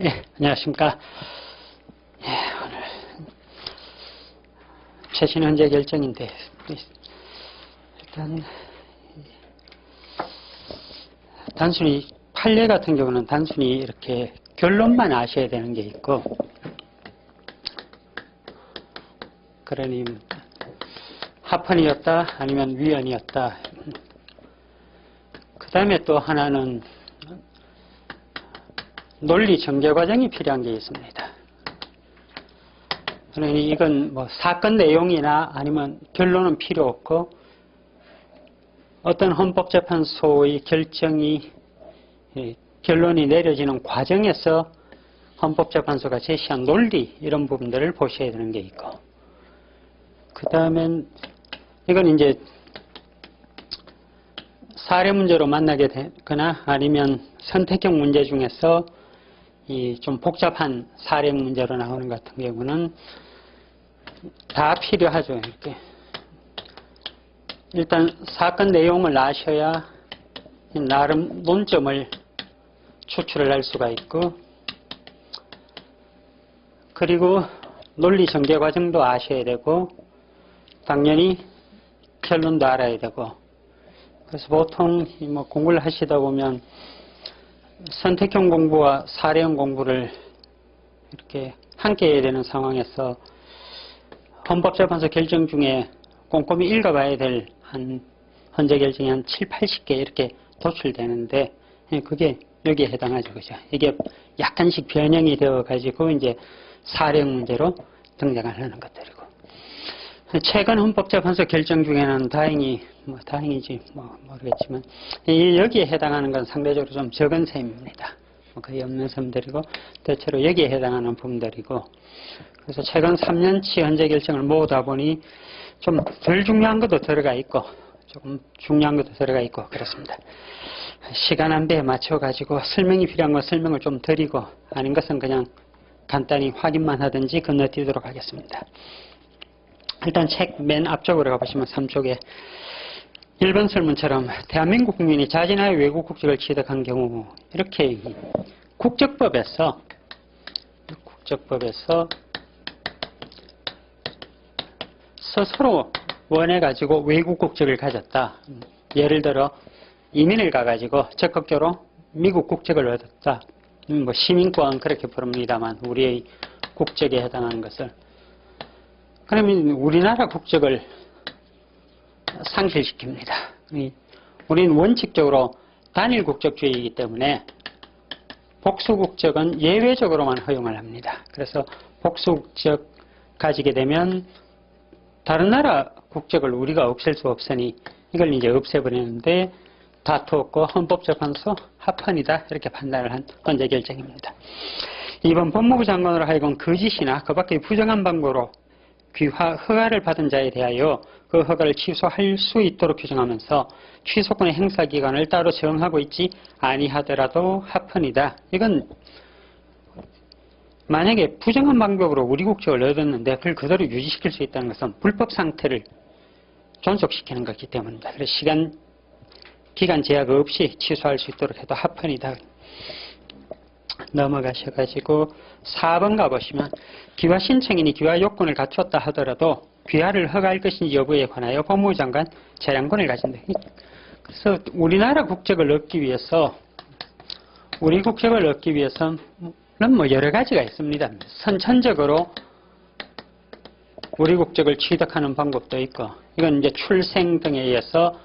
예, 안녕하십니까. 예, 오늘 최신 현재 결정인데 일단 단순히 판례 같은 경우는 단순히 이렇게 결론만 아셔야 되는 게 있고 그러니 합헌이었다 아니면 위헌이었다 그 다음에 또 하나는 논리 정제 과정이 필요한 게 있습니다. 그러니 이건 뭐 사건 내용이나 아니면 결론은 필요 없고 어떤 헌법재판소의 결정이 예, 결론이 내려지는 과정에서 헌법재판소가 제시한 논리 이런 부분들을 보셔야 되는 게 있고 그 다음엔 이건 이제 사례 문제로 만나게 되거나 아니면 선택형 문제 중에서 이 좀 복잡한 사례 문제로 나오는 같은 경우는 다 필요하죠. 이렇게 일단 사건 내용을 아셔야 나름 논점을 추출을 할 수가 있고 그리고 논리 전개 과정도 아셔야 되고 당연히 결론도 알아야 되고 그래서 보통 뭐 공부를 하시다 보면 선택형 공부와 사례형 공부를 이렇게 함께 해야 되는 상황에서 헌법재판소 결정 중에 꼼꼼히 읽어봐야 될 한 헌재 결정이 한 7, 80개 이렇게 도출되는데 예, 그게 여기에 해당하죠. 그죠? 이게 약간씩 변형이 되어 가지고 이제 사례형 문제로 등장을 하는 것들이고 최근 헌법재판소 결정 중에는 다행히 뭐 다행이지 뭐 모르겠지만 여기에 해당하는 건 상대적으로 좀 적은 셈입니다. 뭐 거의 없는 셈들이고 대체로 여기에 해당하는 부분들이고 그래서 최근 3년치 현재 결정을 모으다 보니 좀 덜 중요한 것도 들어가 있고 조금 중요한 것도 들어가 있고 그렇습니다. 시간 안배에 맞춰 가지고 설명이 필요한 거 설명을 좀 드리고 아닌 것은 그냥 간단히 확인만 하든지 건너뛰도록 하겠습니다. 일단 책 맨 앞쪽으로 가보시면 3쪽에 1번 설문처럼 대한민국 국민이 자진하여 외국 국적을 취득한 경우 이렇게 국적법에서 국적법에서 스스로 원해가지고 외국 국적을 가졌다. 예를 들어 이민을 가가지고 적극적으로 미국 국적을 얻었다. 음, 뭐 시민권 그렇게 부릅니다만 우리의 국적에 해당하는 것을 그러면 우리나라 국적을 상실시킵니다. 우리는 원칙적으로 단일 국적주의이기 때문에 복수 국적은 예외적으로만 허용을 합니다. 그래서 복수 국적 가지게 되면 다른 나라 국적을 우리가 없앨 수 없으니 이걸 이제 없애버리는데 다투 없고 헌법재판소 합헌이다 이렇게 판단을 한 헌재 결정입니다. 이번 법무부 장관으로 하여금 거짓이나 그 밖의 부정한 방법으로 귀화 허가를 받은 자에 대하여 그 허가를 취소할 수 있도록 규정하면서 취소권의 행사 기간을 따로 정하고 있지 아니하더라도 합헌이다. 이건 만약에 부정한 방법으로 우리 국적을 얻었는데 그걸 그대로 유지시킬 수 있다는 것은 불법 상태를 존속시키는 것이기 때문입니다. 그래서 시간 기간 제약 없이 취소할 수 있도록 해도 합헌이다. 넘어가셔가지고 4번 가보시면 귀화 신청인이 귀화 요건을 갖췄다 하더라도 귀화를 허가할 것인지 여부에 관하여 법무부 장관 재량권을 가진다. 그래서 우리나라 국적을 얻기 위해서 우리 국적을 얻기 위해서는 뭐 여러 가지가 있습니다. 선천적으로 우리 국적을 취득하는 방법도 있고 이건 이제 출생 등에 의해서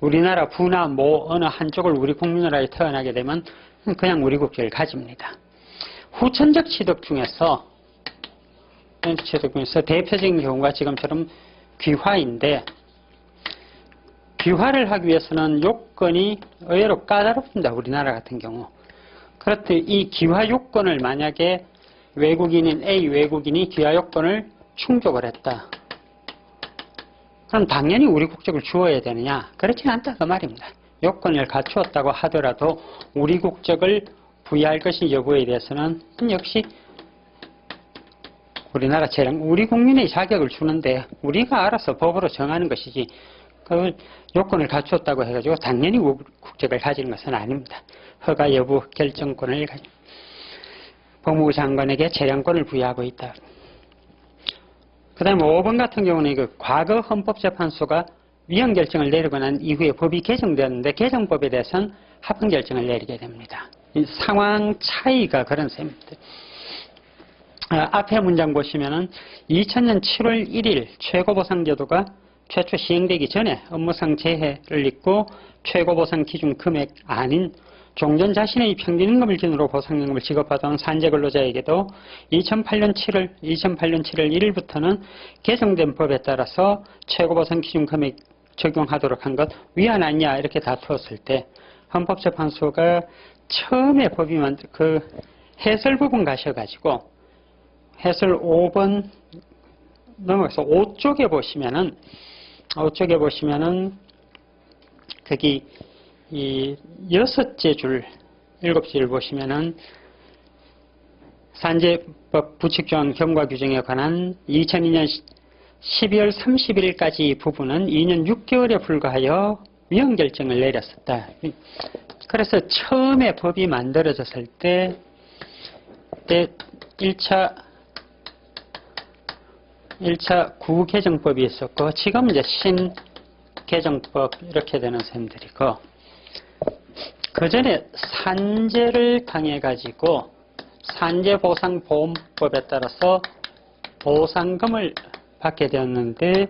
우리나라 부나 모 어느 한쪽을 우리 국민으로 태어나게 되면 그냥 우리 국적을 가집니다. 후천적 취득 중에서 취득 중에서 대표적인 경우가 지금처럼 귀화인데 귀화를 하기 위해서는 요건이 의외로 까다롭습니다. 우리나라 같은 경우. 그렇듯 이 귀화 요건을 만약에 외국인인 A 외국인이 귀화 요건을 충족을 했다. 그럼 당연히 우리 국적을 주어야 되느냐? 그렇지 않다 그 말입니다. 요건을 갖추었다고 하더라도 우리 국적을 부여할 것인 여부에 대해서는 역시 우리나라 재량, 우리 국민의 자격을 주는데 우리가 알아서 법으로 정하는 것이지 그 요건을 갖추었다고 해가지고 당연히 국적을 가지는 것은 아닙니다. 허가 여부 결정권을 법무부 장관에게 재량권을 부여하고 있다. 그 다음에 5번 같은 경우는 그 과거 헌법재판소가 위헌 결정을 내리고 난 이후에 법이 개정되었는데 개정법에 대해서는 합헌 결정을 내리게 됩니다. 이 상황 차이가 그런 셈입니다. 아, 앞에 문장 보시면은 2000년 7월 1일 최고보상제도가 최초 시행되기 전에 업무상 재해를 입고 최고보상 기준 금액 아닌 종전 자신의 평균 임금을 기준으로 보상임금을 지급하던 산재 근로자에게도 2008년 7월 2008년 7월 1일부터는 개정된 법에 따라서 최고보상 기준 금액 적용하도록 한 것 위안 아니냐 이렇게 다투었을 때 헌법재판소가 처음에 법이 만들 그 해설 부분 가셔가지고 해설 5번 넘어가서 5쪽에 보시면은 5쪽에 보시면은 거기 이 여섯째 줄 일곱째 줄 보시면은 산재법 부칙조항 경과 규정에 관한 2002년 12월 31일까지 부분은 2년 6개월에 불과하여 위헌 결정을 내렸었다. 그래서 처음에 법이 만들어졌을 때, 때 1차 1차 구개정법이 있었고 지금 이제 신개정법 이렇게 되는 셈들이고 그 전에 산재를 당해 가지고 산재보상보험법에 따라서 보상금을 받게 되었는데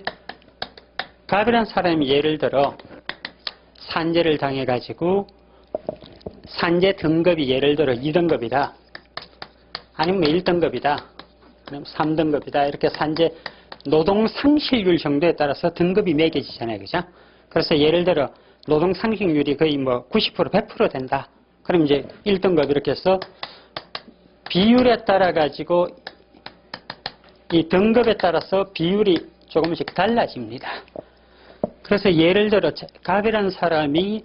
갑이란 사람이 예를 들어 산재를 당해 가지고 산재 등급이 예를 들어 2등급이다 아니면 1등급이다 그럼 3등급이다. 이렇게 산재 노동 상실률 정도에 따라서 등급이 매겨지잖아요. 그죠? 그래서 예를 들어 노동 상실률이 거의 뭐 90% 100% 된다. 그럼 이제 1등급 이렇게 해서 비율에 따라 가지고 이 등급에 따라서 비율이 조금씩 달라집니다. 그래서 예를 들어 갑이라는 사람이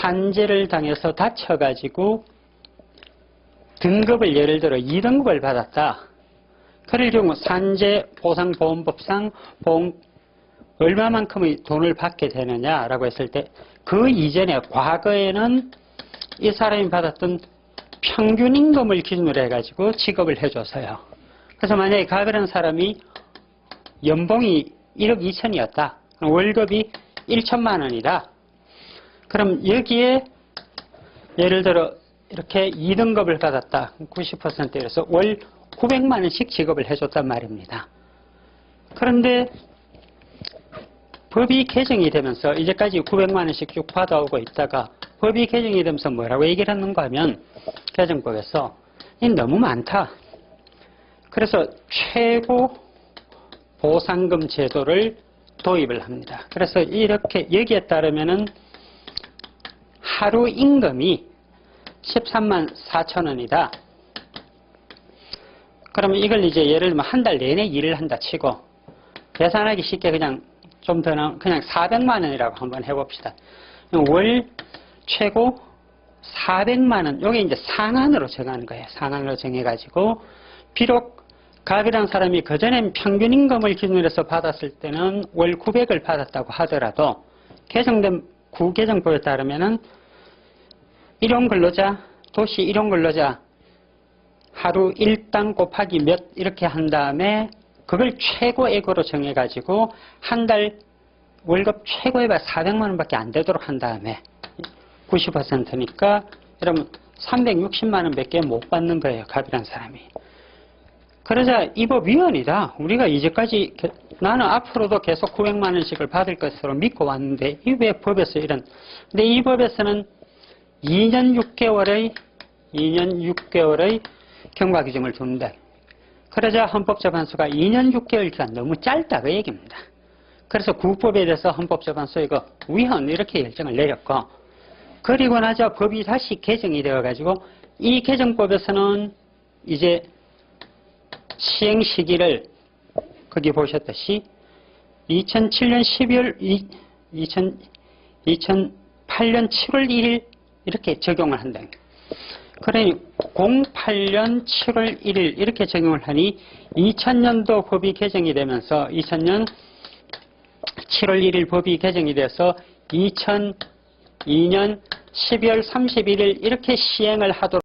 산재를 당해서 다쳐가지고 등급을 예를 들어 2등급을 받았다. 그럴 경우 산재보상보험법상 보험 얼마만큼의 돈을 받게 되느냐라고 했을 때 그 이전에 과거에는 이 사람이 받았던 평균 임금을 기준으로 해가지고 지급을 해줘서요. 그래서 만약에 가그런 사람이 연봉이 1억 2천이었다. 월급이 1천만 원이다. 그럼 여기에 예를 들어 이렇게 2등급을 받았다. 90%에서 월 900만 원씩 지급을 해줬단 말입니다. 그런데 법이 개정이 되면서 이제까지 900만 원씩 쭉 받아오고 있다가 법이 개정이 되면서 뭐라고 얘기를 하는가 하면 개정법에서 이 너무 많다. 그래서 최고 보상금 제도를 도입을 합니다. 그래서 이렇게 여기에 따르면은 하루 임금이 13만 4천 원이다. 그러면 이걸 이제 예를 들면 한 달 내내 일을 한다 치고 계산하기 쉽게 그냥 좀더 그냥 400만 원이라고 한번 해봅시다. 월 최고 400만 원, 요게 이제 상한으로 정하는 거예요. 상한으로 정해가지고 비록 갑이라는 사람이 그전엔 평균 임금을 기준으로 해서 받았을 때는 월 900을 받았다고 하더라도 개정된 구개정법에 따르면 은 일용 근로자, 도시 일용 근로자 하루 일당 곱하기 몇 이렇게 한 다음에 그걸 최고액으로 정해가지고 한 달 월급 최고액가 400만 원밖에 안 되도록 한 다음에 90%니까 여러분 360만 원밖에 못 받는 거예요. 갑이란 사람이. 그러자 이 법 위헌이다. 우리가 이제까지 나는 앞으로도 계속 900만 원씩을 받을 것으로 믿고 왔는데 이 왜 법에서 이런 근데 이 법에서는 2년 6개월의 2년 6개월의 경과 규정을 둔다. 그러자 헌법재판소가 2년 6개월 기간 너무 짧다 그 얘기입니다. 그래서 구법에 대해서 헌법재판소 이거 위헌 이렇게 결정을 내렸고 그리고 나자 법이 다시 개정이 되어 가지고 이 개정법에서는 이제 시행 시기를 거기 보셨듯이 2007년 12월 2000, 2008년 7월 1일 이렇게 적용을 한다. 그러니 08년 7월 1일 이렇게 적용을 하니 2000년도 법이 개정이 되면서 2000년 7월 1일 법이 개정이 돼서 2002년 12월 31일 이렇게 시행을 하도록